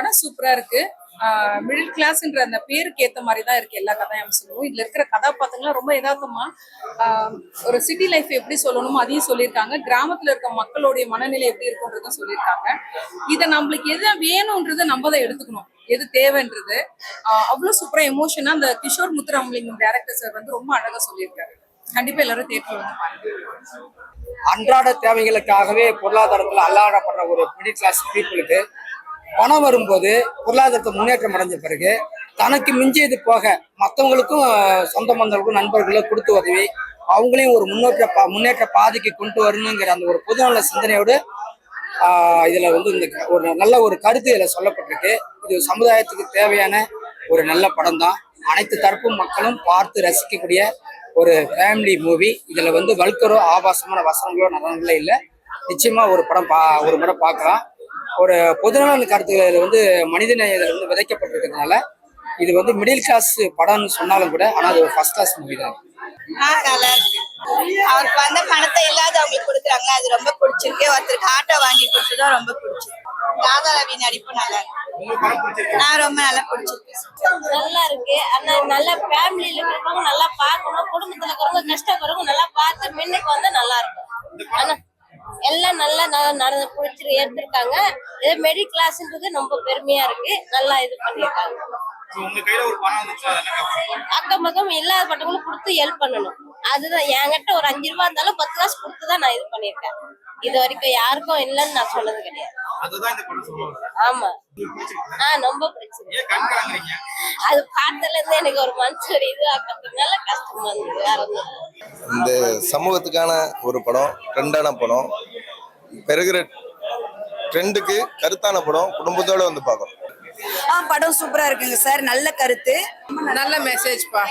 படம் சூப்பரா இருக்கு. மிடில் கிளாஸ்ன்ற அந்த பேருக்கு ஏத்த மாதிரி தான் இருக்கு எல்லா கதாம்சங்களும் இதுல இருக்கிற கதாபாத்திரங்களும் ரொம்ப யதார்த்தமா ஒரு சிட்டி லைஃப் எப்படி சொல்லணுமோ அதையும் சொல்லியிருக்காங்க. கிராமத்துல இருக்க மக்களுடைய மனநிலை எப்படி இருக்குன்றதும் சொல்லியிருக்காங்க. இதை நம்மளுக்கு எது வேணும்ன்றதை நம்ம தான் எடுத்துக்கணும். எது தேவைன்றது. அவ்வளவு சூப்பரா எமோஷனா அந்த கிஷோர் முத்துராமலிங்கம் டேரக்டர் சார் வந்து ரொம்ப அழகா சொல்லியிருக்காரு. கண்டிப்பா எல்லாரும் தேட்டர் வந்து பாருங்க. அன்றாட தேவைகளுக்காகவே பொருளாதாரத்துல அல்லாடப்படுற ஒரு மிடில் கிளாஸ் பீப்புளுக்கு பணம் வரும்போது பொருளாதாரத்தை முன்னேற்றம் அடைஞ்ச பிறகு தனக்கு மிஞ்சியது போக மற்றவங்களுக்கும் சொந்த பந்தங்களுக்கும் நண்பர்களுக்கும் கொடுத்து உதவி அவங்களையும் ஒரு முன்னேற்ற பா முன்னேற்ற பாதைக்கு கொண்டு வரணுங்கிற அந்த ஒரு பொதுநல சிந்தனையோடு இதில் வந்து இந்த க- ஒரு நல்ல ஒரு கருத்து இதில் சொல்லப்பட்டிருக்கு. இது சமுதாயத்துக்கு தேவையான ஒரு நல்ல படம் தான் அனைத்து தரப்பு மக்களும் பார்த்து ரசிக்கக்கூடிய ஒரு ஃபேமிலி மூவி இதில் வந்து வல்கரோ ஆபாசமான வசனங்களோ நலன்களோ இல்லை நிச்சயமாக ஒரு படம் பா ஒரு முறை பார்க்கலாம். ஒரு பொதுநலன் கருத்துக்கள் வந்து மனிதநேயம் இதுல வந்து விதைக்கப்பட்டிருக்கிறதுனால இது வந்து மிடில் கிளாஸ் படம்னு சொன்னாலும் கூட ஆனால் அது ஒரு ஃபர்ஸ்ட் கிளாஸ் மூவி தான். ஆ, நல்லா இருக்கு அவருக்கு வந்த பணத்தை இல்லாதவங்களுக்கு கொடுக்குறாங்க. அது ரொம்ப பிடிச்சிருக்கு. ஒருத்தருக்கு ஆட்டோ வாங்கி கொடுத்ததும் ரொம்ப பிடிச்சிருக்கு. ராதா ரவி நடிப்பு நல்லா இருக்கு. நான் ரொம்ப நல்லா பிடிச்சிருக்கு. நல்லா இருக்கு. ஆனா நல்ல ஃபேமிலியில இருக்கிறவங்க நல்லா பார்க்கணும். குடும்பத்துல இருக்கிறவங்க கஷ்டப்படுறவங்க நல்லா பார்த்து முன்னுக்கு வந்தா நல்லா இருக்கும். ஆனா எல்லாம் நல்லா நடந்து பிடிச்சிரு எடுத்திருக்காங்க. இது மெடி கிளாஸ்ன்றது ரொம்ப பெருமையா இருக்கு. நல்லா இது பண்ணிருக்காங்க. உங்க கையில ஒரு பணம் வந்துச்சு? அதெல்லாம் அக்கம் பக்கம் இல்லாத பட்டவங்களுக்கு கொடுத்து ஹெல்ப் பண்ணணும். அதுதான் என்கிட்ட ஒரு அஞ்சு ரூபா இருந்தாலும் பத்து காசு கொடுத்து தான் நான் இது பண்ணியிருக்கேன் இது வரைக்கும் யாருக்கும் இல்லைன்னு நான் சொன்னது கிடையாது. ஆமா. ஆ ரொம்ப கலங்குறீங்க? அது பார்த்ததுல இருந்து எனக்கு ஒரு மனசு ஒரு இது ஆக்கிறதுனால கஷ்டமா இருந்தது. இந்த சமூகத்துக்கான ஒரு படம் ட்ரெண்டான படம் பெருகிற ட்ரெண்டுக்கு கருத்தான படம் குடும்பத்தோட வந்து பார்க்கணும். ஆ படம் சூப்பரா இருக்குங்க சார். நல்ல கருத்து. நல்ல மெசேஜ் பா.